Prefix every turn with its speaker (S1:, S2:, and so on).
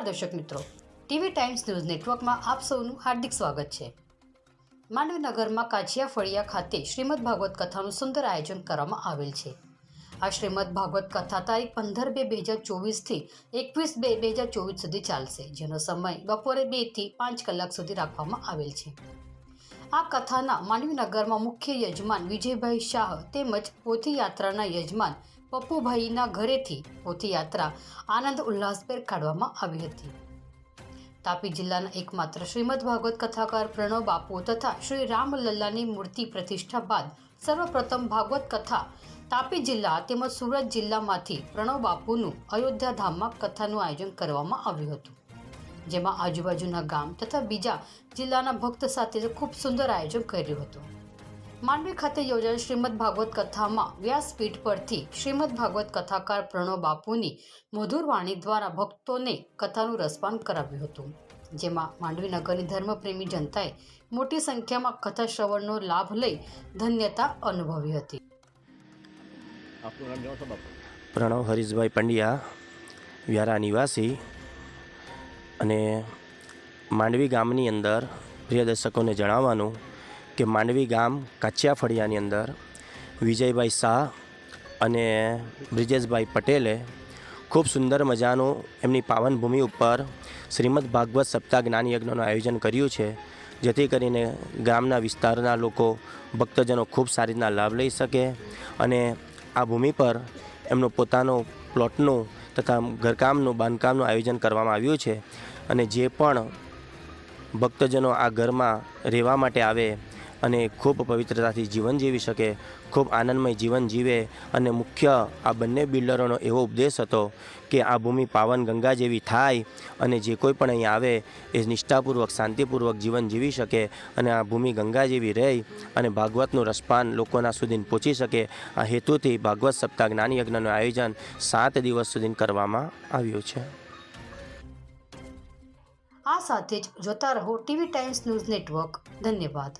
S1: દર્શક મિત્રો. TV times news નેટવર્કમાં આપ સૌનું હાર્દિક સ્વાગત છે. માંડવીનગરમાં કાછિયા ફળિયા ખાતે શ્રીમદ ભાગવત કથાનું સુંદર આયોજન કરવામાં આવેલ છે. આ શ્રીમદ ભાગવત કથા તારીખ પંદર બે બે હજાર ચોવીસથી એકવીસ બે બે હજાર ચોવીસ સુધી ચાલશે, જેનો સમય બપોરે બેથી પાંચ કલાક સુધી રાખવામાં આવેલ છે. આ કથાના માંડવીનગરમાં મુખ્ય યજમાન વિજયભાઈ શાહ તેમજ પોથી યાત્રાના યજમાન પપ્પુભાઈના ઘરેથી પોથીયાત્રા આનંદ ઉલ્લાસભેર કાઢવામાં આવી હતી. તાપી જિલ્લાના એકમાત્ર શ્રીમદ ભાગવત કથાકાર પ્રણવ બાપુ તથા શ્રી રામલલ્લાની મૂર્તિ પ્રતિષ્ઠા બાદ સર્વપ્રથમ ભાગવત કથા તાપી જિલ્લા તેમજ સુરત જિલ્લામાંથી પ્રણવ બાપુનું અયોધ્યા ધામમાં કથાનું આયોજન કરવામાં આવ્યું હતું. જેમાં આજુબાજુના ગામ તથા બીજા જિલ્લાના ભક્ત સાથે ખૂબ સુંદર આયોજન કર્યું હતું. માંડવી ખાતે યોજાયેલ શ્રીમદ ભાગવત કથામાં વ્યાસપીઠ પરથી શ્રીમદ ભાગવત કથાકાર પ્રણવ બાપુની મધુર વાણી દ્વારા ભક્તોને કથાનું રસપાન કરાવ્યું હતું જેમાં માંડવી નગરની ધર્મપ્રેમી જનતાએ મોટી સંખ્યામાં કથા શ્રવણનો લાભ લઈ ધન્યતા અનુભવી હતી.
S2: પ્રણવ હરીશભાઈ પંડ્યા વ્યારા નિવાસી અને માંડવી ગામની અંદર પ્રિય દર્શકોને જણાવવાનું કે માંડવી ગામ કાચિયા ફળિયાની અંદર વિજયભાઈ શાહ અને બ્રિજેશભાઈ પટેલે ખૂબ સુંદર મજાનું એમની પાવન ભૂમિ ઉપર શ્રીમદ ભાગવત સપ્તાહ જ્ઞાન યજ્ઞનું આયોજન કર્યું છે, જેથી કરીને ગામના વિસ્તારના લોકો, ભક્તજનો ખૂબ સારી રીતના લાભ લઈ શકે અને આ ભૂમિ પર એમનો પોતાનો પ્લોટનું તથા ઘરકામનું, બાંધકામનું આયોજન કરવામાં આવ્યું છે અને જે પણ ભક્તજનો આ ઘરમાં રહેવા માટે આવે અને ખૂબ પવિત્રતાથી જીવન જીવી શકે, ખૂબ આનંદમય જીવન જીવે અને મુખ્ય આ બંને બિલ્ડરોનો એવો ઉપદેશ હતો કે આ ભૂમિ પાવન ગંગા જેવી થાય અને જે કોઈ પણ અહીં આવે એ નિષ્ઠાપૂર્વક, શાંતિપૂર્વક જીવન જીવી શકે અને આ ભૂમિ ગંગા જેવી રહે અને ભાગવતનું રસપાન લોકોના સુધી પહોંચી શકે. આ હેતુથી ભાગવત સપ્તાહ જ્ઞાન યજ્ઞનું આયોજન સાત દિવસ સુધી કરવામાં આવ્યું છે.
S1: આ સાથે જ જોતા રહો ટીવી ટાઈમ્સ ન્યૂઝ નેટવર્ક. ધન્યવાદ.